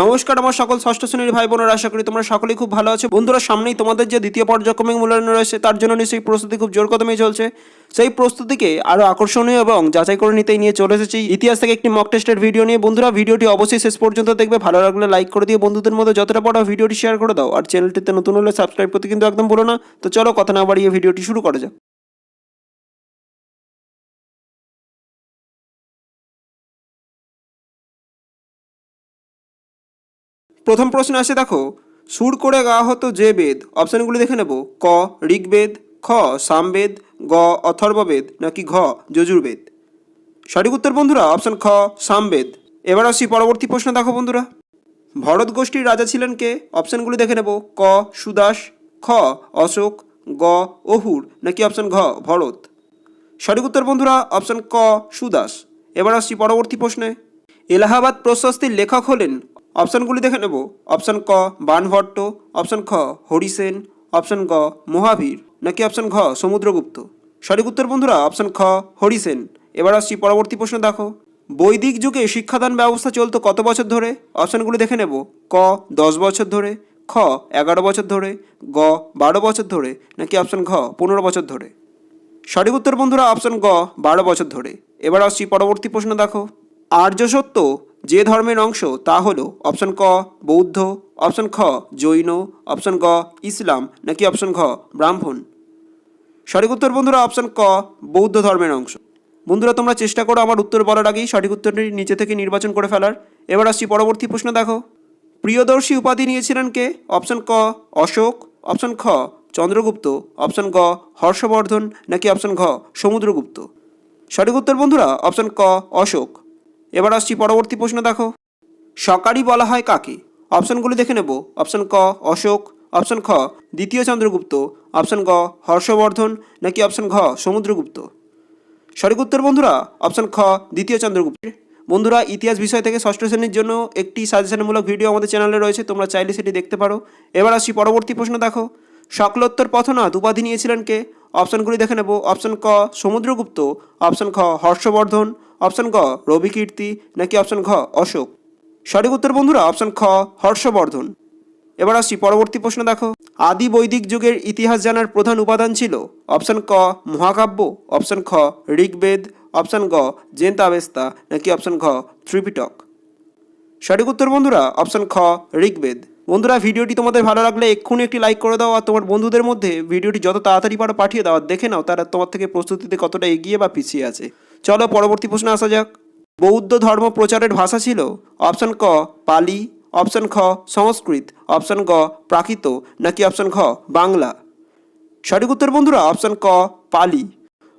নমস্কার, আমার সকল ষষ্ঠ শ্রেণির ভাই বোনেরা আশা করি তোমরা সকলেই খুব ভালো আছো। বন্ধুরা, সামনেই তোমাদের যে দ্বিতীয় পর্যায়ক্রমিক মূল্যায়ন রয়েছে, তার জন্য নিশ্চয়ই প্রস্তুতি খুব জোর কদমে চলছে। সেই প্রস্তুতিকে আরও আকর্ষণীয় এবং যাচাই করে নিতেই নিয়ে চলে এসেছি। ইতিহাস থেকে একটি মক টেস্টের ভিডিও নিয়ে। বন্ধুরা ভিডিওটি অবশ্যই শেষ পর্যন্ত দেখবে। ভালো লাগলে লাইক করে দিয়ে বন্ধুদের মধ্যে যতটা পারো ভিডিওটি শেয়ার করে দাও। আর চ্যানেলটিতে নতুন হলে সাবস্ক্রাইব করতে কিন্তু একদম বলো না। তো চলো, কথা না বাড়িয়ে ভিডিওটি শুরু করা যাক। প্রথম প্রশ্ন আসে, দেখো, সুর করে গাওয়া হতো যে বেদ, অপশানগুলি দেখে নেব, ক, ঋগ্বেদ, খ, সামবেদ, গ, অথর্ববেদ, নাকি ঘ, যজুর্বেদ। সঠিক উত্তর বন্ধুরা, অপশান খ, সামবেদ। এবার আসছি পরবর্তী প্রশ্ন, দেখো বন্ধুরা। ভরত গোষ্ঠীর রাজা ছিলেন কে? অপশানগুলি দেখে নেব, ক, সুদাস, খ, অশোক, গ, অহুর, নাকি অপশান ঘ, ভরত। সঠিক উত্তর বন্ধুরা, অপশান ক, সুদাস। এবার আসছি পরবর্তী প্রশ্নে। এলাহাবাদ প্রশস্তির লেখক হলেন অপশানগুলি দেখে নেব। অপশান ক, বানভট্ট। অপশান খ হরিসেন অপশান গ, মহাবীর। নাকি অপশান ঘ, সমুদ্রগুপ্ত। সঠিক উত্তর বন্ধুরা অপশান খ হরিসেন এবার আসছি পরবর্তী প্রশ্ন দেখো। বৈদিক যুগে শিক্ষাদান ব্যবস্থা চলতো কত বছর ধরে? অপশানগুলি দেখে নেব। ক, দশ বছর ধরে। খ, এগারো বছর ধরে। গ, বারো বছর ধরে। নাকি অপশান ঘ, পনেরো বছর ধরে? সঠিক উত্তর বন্ধুরা অপশন গ, বারো বছর ধরে। এবার আসছি পরবর্তী প্রশ্ন দেখো। আর্য সত্য যে ধর্মের অংশ তা হলো অপশন ক, বৌদ্ধ, অপশন খ, জৈন, অপশন গ, ইসলাম, নাকি অপশন ঘ, ব্রাহ্মণ। সঠিক উত্তর বন্ধুরা অপশন ক, বৌদ্ধ ধর্মের অংশ। বন্ধুরা, তোমরা চেষ্টা করো আমার উত্তর বলার আগেই সঠিক উত্তরটি নিচে থেকে নির্বাচন করে ফেলার। এবার আসছি পরবর্তী প্রশ্ন, দেখো। প্রিয়দর্শী উপাধি নিয়েছিলেন কে? অপশন ক, অশোক, অপশন খ, চন্দ্রগুপ্ত, অপশন গ, হর্ষবর্ধন, নাকি অপশন ঘ, সমুদ্রগুপ্ত? সঠিক উত্তর বন্ধুরা, অপশন ক, অশোক। এবার আসছি পরবর্তী প্রশ্ন দেখো। সকারি বলা হয় কাকে? অপশনগুলি দেখে নেব। অপশন ক, অশোক। অপশন খ, দ্বিতীয় চন্দ্রগুপ্ত। অপশন গ, হর্ষবর্ধন। নাকি অপশন ঘ, সমুদ্রগুপ্ত? সঠিক উত্তর বন্ধুরা, অপশন খ, দ্বিতীয় চন্দ্রগুপ্ত। বন্ধুরা, ইতিহাস বিষয় থেকে ষষ্ঠ শ্রেণির জন্য একটি সাজেশনমূলক ভিডিও আমাদের চ্যানেলে রয়েছে, তোমরা চাইলে সেটি দেখতে পারো। এবার আসছি পরবর্তী প্রশ্ন দেখো। সকলোত্তর পথনাথ উপাধি নিয়েছিলেন কে? অপশনগুলি দেখে নেব। অপশন ক, সমুদ্রগুপ্ত। অপশন খ, হর্ষবর্ধন। অপশন গ, রবিকীর্তি। নাকি অপশন ঘ, অশোক। সঠিক উত্তর বন্ধুরা, অপশন খ, হর্ষবর্ধন। এবার আসছি পরবর্তী প্রশ্ন দেখো। আদি বৈদিক যুগের ইতিহাস জানার প্রধান উপাদান ছিল? অপশন ক, মহাকাব্য। অপশন খ, ঋগ্বেদ। অপশন গ, জেন্তাবেস্তা। নাকি অপশন ঘ, ত্রিপিটক। সঠিক উত্তর বন্ধুরা, অপশন খ, ঋগ্বেদ। বন্ধুরা, ভিডিওটি তোমাদের ভালো লাগলে এক্ষুনি একটি লাইক করে দাও আর তোমার বন্ধুদের মধ্যে ভিডিওটি যত তাড়াতাড়ি পারো পাঠিয়ে দাও আর দেখে নাও তারা তোমার থেকে প্রস্তুতিতে কতটা এগিয়ে বা পিছিয়ে আছে। চলো পরবর্তী প্রশ্নে আসা যাক। বৌদ্ধ ধর্ম প্রচারের ভাষা ছিল অপশান ক, পালি, অপশান খ, সংস্কৃত, অপশান গ, প্রাকৃত, নাকি অপশান খ বাংলা? সঠিক উত্তর বন্ধুরা, অপশান ক, পালি।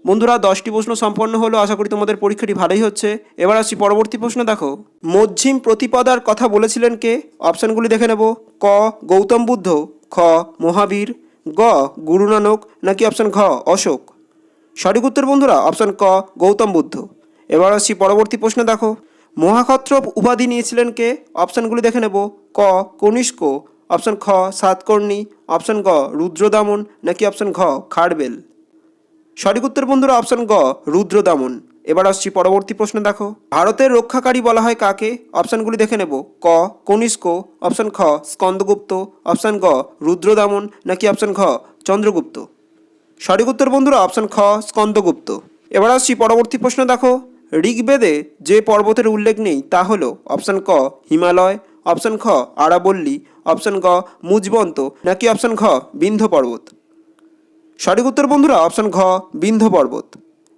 বন্ধুরা, দশটি প্রশ্ন সম্পন্ন হলো। আশা করি তোমাদের পরীক্ষাটি ভালোই হচ্ছে। এবার আসছি পরবর্তী প্রশ্ন, দেখো। মধ্যিম প্রতিপদার কথা বলেছিলেন কে? অপশানগুলি দেখে নেব। ক, গৌতম বুদ্ধ, খ, মহাবীর, গ গুরু নানক নাকি অপশান ঘ, অশোক? সঠিক উত্তর বন্ধুরা, অপশান ক, গৌতম বুদ্ধ। এবার আসছি পরবর্তী প্রশ্ন, দেখো। মহাক্ষত্রপ উপাধি নিয়েছিলেন কে? অপশানগুলি দেখে নেব। ক, কনিষ্ক, অপশান খ, সাতকর্ণী, অপশান গ, রুদ্রদামন, নাকি অপশান ঘ, খাড়বেল? সঠিক উত্তর বন্ধুরা অপশন গ, রুদ্রদামন। এবার আসছি পরবর্তী প্রশ্ন দেখো। ভারতের রক্ষাকারী বলা হয় কাকে? অপশানগুলি দেখে নেব। ক, কনিষ্ক। অপশন খ, স্কন্দগুপ্ত। অপশান গ, রুদ্রদামন। নাকি অপশন ঘ, চন্দ্রগুপ্ত? সঠিক উত্তর বন্ধুরা অপশান খ, স্কন্দগুপ্ত। এবার আসছি পরবর্তী প্রশ্ন দেখো। ঋগ্বেদে যে পর্বতের উল্লেখ নেই, তা হল অপশান ক, হিমালয় অপশান খ, আরাবল্লী অপশান গ, মুজবন্ত। নাকি অপশান ঘ, বিন্ধ্য পর্বত? সঠিক উত্তর বন্ধুরা অপশন ঘ বিন্ধ পর্বত।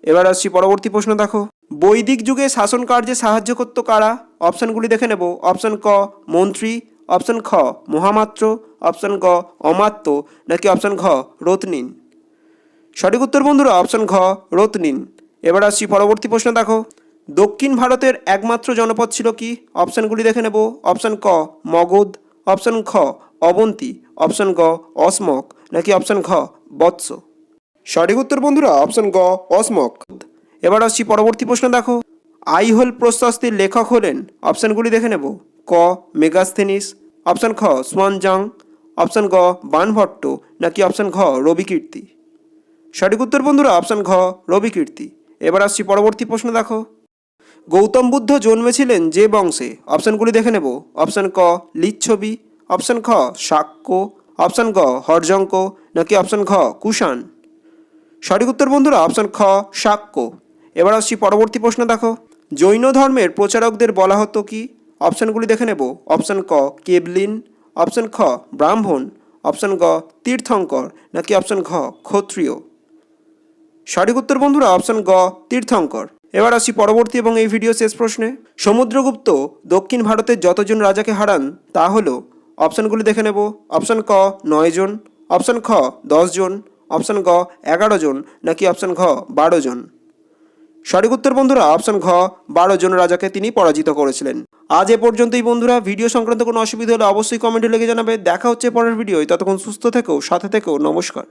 এবার আসছি পরবর্তী প্রশ্ন, দেখো। বৈদিক যুগে শাসন কার্যে সাহায্য করত কারা? অপশনগুলি দেখে নেব। অপশন ক, মন্ত্রী অপশন খ, মহামাত্র অপশন গ, অমাত্য, নাকি অপশন ঘ, রত্নিন? সঠিক উত্তর বন্ধুরা অপশন ঘ, রত্নিন। এবার আসছি পরবর্তী প্রশ্ন, দেখো। দক্ষিণ ভারতের একমাত্র জনপদ ছিল কি? অপশনগুলি দেখে নেব। অপশন ক, মগধ অপশন খ, অবন্তী অপশন গ অসমক নাকি অপশন ঘ বৎস। সঠিক উত্তর বন্ধুরা অপশন গ, অসমক। এবার আসছি পরবর্তী প্রশ্ন, দেখো। আইহোল প্রশস্তির লেখক হলেন অপশনগুলি দেখে নেব। ক, মেগাস্থেনিস। অপশান খ সোয়ানজাং অপশন গ, বানভট্ট। নাকি অপশান ঘ রবিকীর্তি সঠিক উত্তর বন্ধুরা অপশন ঘ রবিকীর্তি এবার আসছি পরবর্তী প্রশ্ন, দেখো। গৌতম বুদ্ধ জন্মেছিলেন যে বংশে? অপশানগুলি দেখে নেব। অপশান ক, লিচ্ছবি। অপশান খ শাক্য অপশান গ হরজঙ্ক, নাকি অপশান ঘ, কুষাণ? সঠিক উত্তর বন্ধুরা, অপশান খ শাক্য এবার আসছি পরবর্তী প্রশ্ন দেখো। জৈন ধর্মের প্রচারকদের বলা হতো কি? অপশানগুলি দেখে নেব। অপশান ক, কেবলিন, অপশান খ, ব্রাহ্মণ, অপশান গ, তীর্থঙ্কর, নাকি অপশান ঘ, ক্ষত্রিয়? সঠিক উত্তর বন্ধুরা, অপশান গ, তীর্থঙ্কর। এবার আসি পরবর্তী এবং এই ভিডিও শেষ প্রশ্নে। সমুদ্রগুপ্ত দক্ষিণ ভারতের যতজন রাজাকে হারান, তা হলো অপশানগুলি দেখে নেব। অপশান ক, নয় জন। অপশান খ, দশ জন। অপশান গ, এগারো জন নাকি অপশান ঘ, বারো জন। সঠিক উত্তর বন্ধুরা, অপশান ঘ, বারো জন রাজাকে তিনি পরাজিত করেছিলেন। আজ এ পর্যন্তই বন্ধুরা। ভিডিও সংক্রান্ত কোনো অসুবিধা হলে অবশ্যই কমেন্টে লেগে জানাবে। দেখা হচ্ছে পরের ভিডিও ততক্ষণ সুস্থ থেকেও সাথে থেকেও নমস্কার।